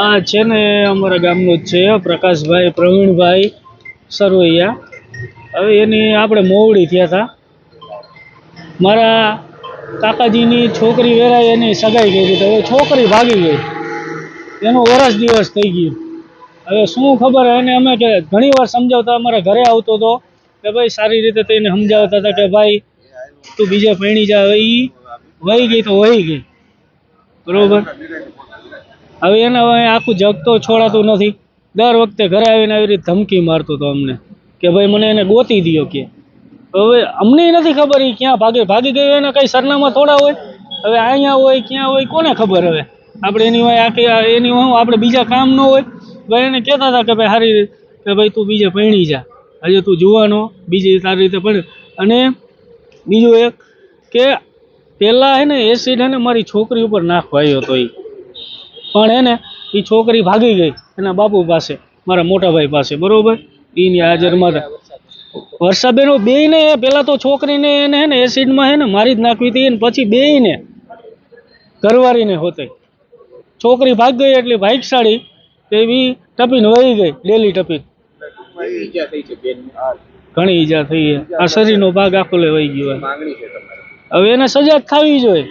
આ છે ને અમારા ગામનું જ છે, પ્રકાશભાઈ, પ્રવીણભાઈ સરવૈયા હવે એની આપણે મોવડી થયા હતા. મારા કાકાજીની છોકરી વેરાઈ એની સગાઈ કરી હતી હવે છોકરી ભાગી ગઈ. એનો વરસ દિવસ થઈ ગયું. હવે શું ખબર એને અમે કે ઘણી વાર સમજાવતા, અમારા ઘરે આવતો હતો કે ભાઈ સારી રીતે તો સમજાવતા હતા કે ભાઈ, તું બીજે પૈણી જા, ઈ વહી ગઈ તો વહી ગઈ. બરોબર? હવે એને હવે આખું જગ છોડાતું નથી. દર વખતે ઘરે આવીને આવી રીતે ધમકી મારતો હતો અમને. કે ભાઈ મને એને ગોતી દ્યો કે. હવે અમને નથી ખબર એ ક્યાં ભાગે, ભાગી ગયો એના કંઈ સરનામા થોડા હોય? હવે અહીંયા હોય, ક્યાં હોય, કોને ખબર હવે? આપણે એની હોય આખી એની હું આપણે બીજા કામ ન હોય. ભાઈ એને કહેતા હતા કે ભાઈ સારી કે ભાઈ તું બીજે પૈણી જા. હજે તું જુવાનો બીજી સારી રીતે પણ અને બીજું એક કે પહેલાં હે ને એસિડ હે ને મારી છોકરી ઉપર નાખવાયો હતો એ પણ એને એ છોકરી ભાગી ગઈ એના બાપુ પાસે મારા મોટાભાઈ પાસે બરોબર? એની હાજરમાં હતા વર્ષાબેનો બેયને પહેલાં તો છોકરીને એને હે ને એસિડમાં હે ને મારી જ નાખવી હતી અને પછી બેયને ઘરવાળીને હોતે. છોકરી ભાગ ગઈ એટલે ભાગશાળી એવી ટપીને વહી ગઈ ડેલી ટપીન. ઘણી ઈજા થઈ આ શરીરનો ભાગ આખો લે વહી ગયો. હવે એને સજા થવી જોઈએ.